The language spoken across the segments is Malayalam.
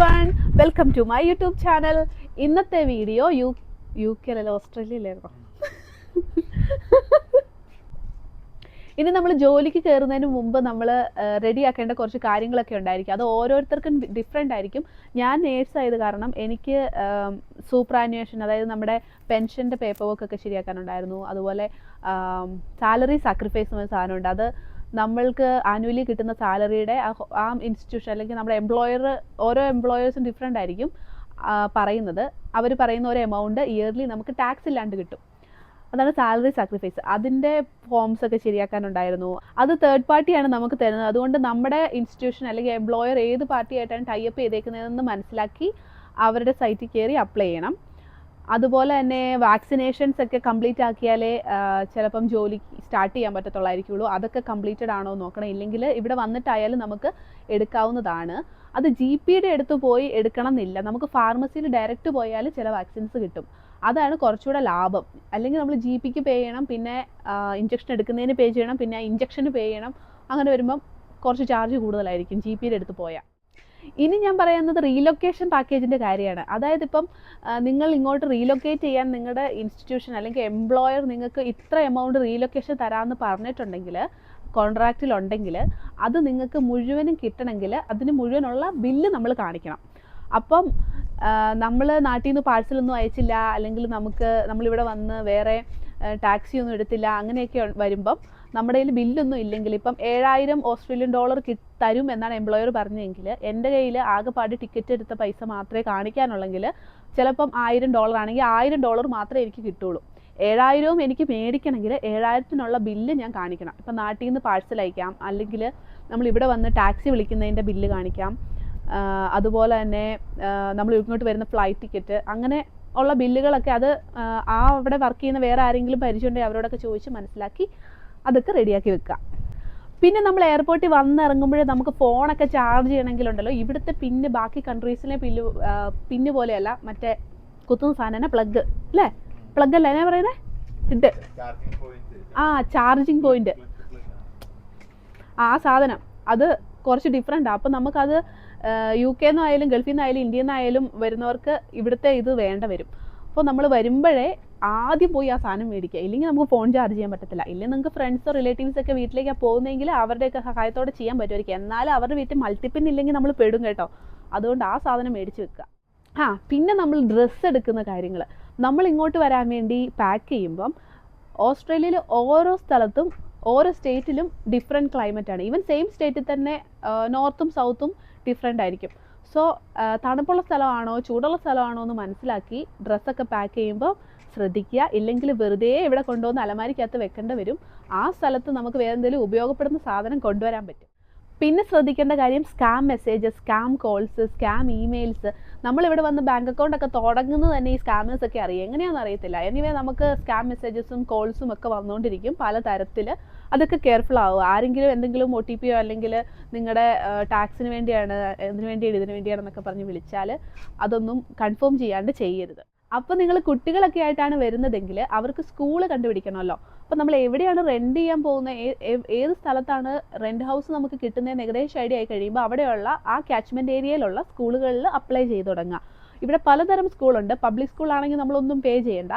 One welcome to my YouTube channel ഇന്നത്തെ വീഡിയോ യു യു കെ കെയിലല്ല ഓസ്ട്രേലിയയിലായിരുന്നു. ഇനി നമ്മൾ ജോലിക്ക് കയറുന്നതിന് മുമ്പ് നമ്മൾ റെഡി ആക്കേണ്ട കുറച്ച് കാര്യങ്ങളൊക്കെ ഉണ്ടായിരിക്കും. അത് ഓരോരുത്തർക്കും ഡിഫറെന്റ് ആയിരിക്കും. ഞാൻ നേഴ്സ് ആയത് കാരണം എനിക്ക് സൂപ്രാനുവേഷൻ അതായത് നമ്മുടെ പെൻഷന്റെ പേപ്പർ വർക്ക് ഒക്കെ ശരിയാക്കാനുണ്ടായിരുന്നു. അതുപോലെ സാലറി സാക്രിഫൈസ് എന്ന സാധനമുണ്ട്. അത് നമ്മൾക്ക് ആനുവലി കിട്ടുന്ന സാലറിയുടെ ആ ഇൻസ്റ്റിറ്റ്യൂഷൻ അല്ലെങ്കിൽ നമ്മുടെ എംപ്ലോയർ ഓരോ എംപ്ലോയേഴ്സും ഡിഫറെന്റ് ആയിരിക്കും പറയുന്നത്. അവർ പറയുന്ന ഒരു എമൗണ്ട് ഇയർലി നമുക്ക് ടാക്സ് ഇല്ലാണ്ട് കിട്ടും. അതാണ് സാലറി സാക്രിഫൈസ് അതിന്റെ ഫോംസ് ഒക്കെ ശരിയാക്കാനുണ്ടായിരുന്നു. അത് തേർഡ് പാർട്ടിയാണ് നമുക്ക് തരുന്നത്. അതുകൊണ്ട് നമ്മുടെ ഇൻസ്റ്റിറ്റ്യൂഷൻ അല്ലെങ്കിൽ എംപ്ലോയർ ഏത് പാർട്ടിയായിട്ടാണ് ടൈപ്പ് ചെയ്തേക്കുന്നതെന്ന് മനസ്സിലാക്കി അവരുടെ സൈറ്റിൽ കയറി അപ്ലൈ ചെയ്യണം. അതുപോലെ തന്നെ വാക്സിനേഷൻസ് ഒക്കെ കംപ്ലീറ്റ് ആക്കിയാലേ ചിലപ്പം ജോലി സ്റ്റാർട്ട് ചെയ്യാൻ പറ്റത്തുള്ളായിരിക്കുള്ളൂ. അതൊക്കെ കംപ്ലീറ്റഡ് ആണോ നോക്കണം. ഇല്ലെങ്കിൽ ഇവിടെ വന്നിട്ടായാലും നമുക്ക് എടുക്കാവുന്നതാണ്. അത് ജി പിയുടെ അടുത്ത് പോയി എടുക്കണം എന്നില്ല നമുക്ക് ഫാർമസിയിൽ ഡയറക്റ്റ് പോയാൽ ചില വാക്സിൻസ് കിട്ടും. അതാണ് കുറച്ചുകൂടെ ലാഭം. അല്ലെങ്കിൽ നമ്മൾ ജി പിക്ക് പേ ചെയ്യണം പിന്നെ ഇഞ്ചക്ഷൻ എടുക്കുന്നതിന് പേ ചെയ്യണം പിന്നെ ഇഞ്ചക്ഷന് പേ ചെയ്യണം. അങ്ങനെ വരുമ്പം കുറച്ച് ചാർജ് കൂടുതലായിരിക്കും ജി പിയുടെ അടുത്ത് പോയാൽ ഇനി ഞാൻ പറയുന്നത് റീലൊക്കേഷൻ പാക്കേജിന്റെ കാര്യമാണ്. അതായത് ഇപ്പം നിങ്ങൾ ഇങ്ങോട്ട് റീലൊക്കേറ്റ് ചെയ്യാൻ നിങ്ങളുടെ ഇൻസ്റ്റിറ്റ്യൂഷൻ അല്ലെങ്കിൽ എംപ്ലോയർ നിങ്ങൾക്ക് ഇത്ര എമൗണ്ട് റീലൊക്കേഷൻ തരാമെന്ന് പറഞ്ഞിട്ടുണ്ടെങ്കിൽ കോൺട്രാക്റ്റിലുണ്ടെങ്കിൽ അത് നിങ്ങൾക്ക് മുഴുവനും കിട്ടണമെങ്കിൽ അതിന് മുഴുവനുള്ള ബില്ല് നമ്മൾ കാണിക്കണം. അപ്പം നമ്മൾ നാട്ടിൽ നിന്ന് പാഴ്സലൊന്നും അയച്ചില്ല അല്ലെങ്കിൽ നമുക്ക് നമ്മളിവിടെ വന്ന് വേറെ ടാക്സി ഒന്നും എടുത്തില്ല അങ്ങനെയൊക്കെ വരുമ്പം നമ്മുടെ കയ്യിൽ ബില്ലൊന്നും ഇല്ലെങ്കിൽ ഇപ്പം ഏഴായിരം ഓസ്ട്രേലിയൻ ഡോളർ കി തരും എന്നാണ് എംപ്ലോയർ പറഞ്ഞതെങ്കിൽ എന്റെ കയ്യിൽ ആകെപ്പാട് ടിക്കറ്റ് എടുത്ത പൈസ മാത്രമേ കാണിക്കാനുള്ളെങ്കിൽ ചിലപ്പം ആയിരം ഡോളർ ആണെങ്കിൽ ആയിരം ഡോളർ മാത്രമേ എനിക്ക് കിട്ടുള്ളൂ ഏഴായിരവും എനിക്ക് മേടിക്കണമെങ്കിൽ ഏഴായിരത്തിനുള്ള ബില്ല് ഞാൻ കാണിക്കണം. ഇപ്പം നാട്ടിൽ നിന്ന് പാഴ്സൽ അയക്കാം അല്ലെങ്കിൽ നമ്മൾ ഇവിടെ വന്ന് ടാക്സി വിളിക്കുന്നതിന്റെ ബില്ല് കാണിക്കാം. അതുപോലെ തന്നെ നമ്മൾ ഇങ്ങോട്ട് വരുന്ന ഫ്ലൈറ്റ് ടിക്കറ്റ് അങ്ങനെ ഉള്ള ബില്ലുകളൊക്കെ അത് ആ, അവിടെ വർക്ക് ചെയ്യുന്ന വേറെ ആരെങ്കിലും പരിചയമുണ്ടെങ്കിൽ അവരോടൊക്കെ ചോദിച്ച് മനസ്സിലാക്കി അതൊക്കെ റെഡിയാക്കി വെക്കുക പിന്നെ നമ്മൾ എയർപോർട്ടിൽ വന്നിറങ്ങുമ്പോഴേ നമുക്ക് ഫോണൊക്കെ ചാർജ് ചെയ്യണമെങ്കിലുണ്ടല്ലോ. ഇവിടുത്തെ പിന്ന് ബാക്കി കൺട്രീസിലെ പില്ല് പിന്ന് പോലെയല്ല. മറ്റേ കുത്തുന്ന സാധനം പ്ലഗ് അല്ലേ? പ്ലഗ് അല്ല എന്നാ പറയുന്നത് ഇട്ട് ആ ചാർജിങ് പോയിന്റ് ആ സാധനം. അത് കുറച്ച് ഡിഫറെന്റ് അപ്പം നമുക്കത് യു കെ നിന്നായാലും ഗൾഫിൽ നിന്നായാലും ഇന്ത്യയിൽ നിന്നായാലും വരുന്നവർക്ക് ഇവിടുത്തെ ഇത് വേണ്ട വരും. അപ്പോൾ നമ്മൾ വരുമ്പോഴേ ആദ്യം പോയി ആ സാധനം മേടിക്കുക. ഇല്ലെങ്കിൽ നമുക്ക് ഫോൺ ചാർജ് ചെയ്യാൻ പറ്റത്തില്ല. ഇല്ലെങ്കിൽ നിങ്ങൾക്ക് ഫ്രണ്ട്സോ റിലേറ്റീവ്സ് ഒക്കെ വീട്ടിലേക്കാണ് പോകുന്നതെങ്കിൽ അവരുടെയൊക്കെ സഹായത്തോടെ ചെയ്യാൻ പറ്റുമായിരിക്കും. എന്നാലും അവരുടെ വീട്ടിൽ മൾട്ടിപ്പിൻ ഇല്ലെങ്കിൽ നമ്മൾ പെടും കേട്ടോ. അതുകൊണ്ട് ആ സാധനം മേടിച്ച് വെക്കുക. ആ പിന്നെ നമ്മൾ ഡ്രസ്സ് എടുക്കുന്ന കാര്യങ്ങൾ നമ്മൾ ഇങ്ങോട്ട് വരാൻ വേണ്ടി പാക്ക് ചെയ്യുമ്പം ഓസ്ട്രേലിയയിൽ ഓരോ സ്ഥലത്തും ഓരോ സ്റ്റേറ്റിലും ഡിഫറെന്റ് ക്ലൈമറ്റാണ് ഈവൻ സെയിം സ്റ്റേറ്റിൽ തന്നെ നോർത്തും സൗത്തും ഡിഫറെന്റ് ആയിരിക്കും. സോ തണുപ്പുള്ള സ്ഥലമാണോ ചൂടുള്ള സ്ഥലമാണോ എന്ന് മനസ്സിലാക്കി ഡ്രസ്സൊക്കെ പാക്ക് ചെയ്യുമ്പോൾ ശ്രദ്ധിക്കുക. ഇല്ലെങ്കിൽ വെറുതെ ഇവിടെ കൊണ്ടുവന്ന് അലമാരിക്കകത്ത് വെക്കേണ്ടി വരും. ആ സ്ഥലത്ത് നമുക്ക് വേറെ എന്തെങ്കിലും ഉപയോഗപ്പെടുന്ന സാധനം കൊണ്ടുവരാൻ പറ്റും. പിന്നെ ശ്രദ്ധിക്കേണ്ട കാര്യം scam messages scam calls scam emails നമ്മളിവിടെ വന്ന് ബാങ്ക് അക്കൗണ്ട് ഒക്കെ തുടങ്ങുന്നത് തന്നെ ഈ സ്കാമേഴ്സ് ഒക്കെ അറിയാം. എങ്ങനെയാണെന്ന് അറിയത്തില്ല. എനിവേ നമുക്ക് സ്കാം മെസ്സേജസും കോൾസും ഒക്കെ വന്നുകൊണ്ടിരിക്കും പല തരത്തിൽ അതൊക്കെ കെയർഫുൾ ആവുക. ആരെങ്കിലും എന്തെങ്കിലും ഒ ടി പിയോ അല്ലെങ്കിൽ നിങ്ങളുടെ ടാക്സിന് വേണ്ടിയാണ് ഇതിന് വേണ്ടിയാണ് ഇതിന് വേണ്ടിയാണെന്നൊക്കെ പറഞ്ഞ് വിളിച്ചാൽ അതൊന്നും കൺഫേം ചെയ്യാണ്ട് ചെയ്യരുത്. അപ്പോൾ നിങ്ങൾ കുട്ടികളൊക്കെ ആയിട്ടാണ് വരുന്നതെങ്കിൽ അവർക്ക് സ്കൂൾ കണ്ടുപിടിക്കണമല്ലോ. അപ്പോൾ നമ്മൾ എവിടെയാണ് റെന്റ് ചെയ്യാൻ പോകുന്നത് ഏത് സ്ഥലത്താണ് റെന്റ് ഹൗസ് നമുക്ക് കിട്ടുന്നതെന്ന് ഏകദേശം ഐഡിയ ആയി കഴിയുമ്പോൾ അവിടെയുള്ള ആ ക്യാച്ച്മെന്റ് ഏരിയയിലുള്ള സ്കൂളുകളിൽ അപ്ലൈ ചെയ്ത് തുടങ്ങുക. ഇവിടെ പലതരം സ്കൂളുണ്ട് പബ്ലിക് സ്കൂളാണെങ്കിൽ നമ്മളൊന്നും പേ ചെയ്യേണ്ട.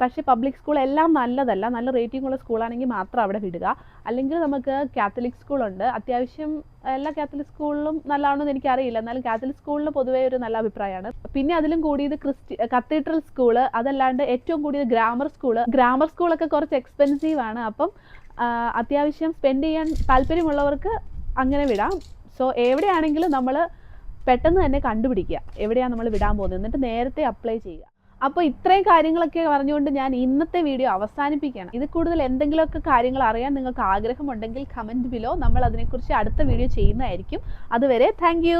പക്ഷേ പബ്ലിക് സ്കൂൾ എല്ലാം നല്ലതല്ല. നല്ല റേറ്റിംഗ് ഉള്ള സ്കൂളാണെങ്കിൽ മാത്രം അവിടെ വിടുക. അല്ലെങ്കിൽ നമുക്ക് കാത്തലിക് സ്കൂളുണ്ട് അത്യാവശ്യം എല്ലാ കാത്തലിക് സ്കൂളിലും നല്ലതാണെന്ന് എനിക്കറിയില്ല. എന്നാലും കാത്തലിക് സ്കൂളിന് പൊതുവേ ഒരു നല്ല അഭിപ്രായമാണ്. പിന്നെ അതിലും കൂടിയത് ക്രിസ്റ്റി കത്തീഡ്രൽ സ്കൂൾ അതല്ലാണ്ട് ഏറ്റവും കൂടിയത് ഗ്രാമർ സ്കൂൾ ഗ്രാമർ സ്കൂളൊക്കെ കുറച്ച് എക്സ്പെൻസീവ് ആണ്. അപ്പം അത്യാവശ്യം സ്പെൻഡ് ചെയ്യാൻ താല്പര്യമുള്ളവർക്ക് അങ്ങനെ വിടാം. സോ എവിടെയാണെങ്കിലും നമ്മൾ പെട്ടെന്ന് തന്നെ കണ്ടുപിടിക്കുക. എവിടെയാണ് നമ്മൾ വിടാൻ പോകുന്നത്? എന്നിട്ട് നേരത്തെ അപ്ലൈ ചെയ്യുക. അപ്പോൾ ഇത്രയും കാര്യങ്ങളൊക്കെ പറഞ്ഞുകൊണ്ട് ഞാൻ ഇന്നത്തെ വീഡിയോ അവസാനിപ്പിക്കുകയാണ്. ഇത് കൂടുതൽ എന്തെങ്കിലുമൊക്കെ കാര്യങ്ങൾ അറിയാൻ നിങ്ങൾക്ക് ആഗ്രഹമുണ്ടെങ്കിൽ കമന്റ് ബിലോ നമ്മൾ അതിനെക്കുറിച്ച് അടുത്ത വീഡിയോ ചെയ്യുന്നതായിരിക്കും. അതുവരെ താങ്ക്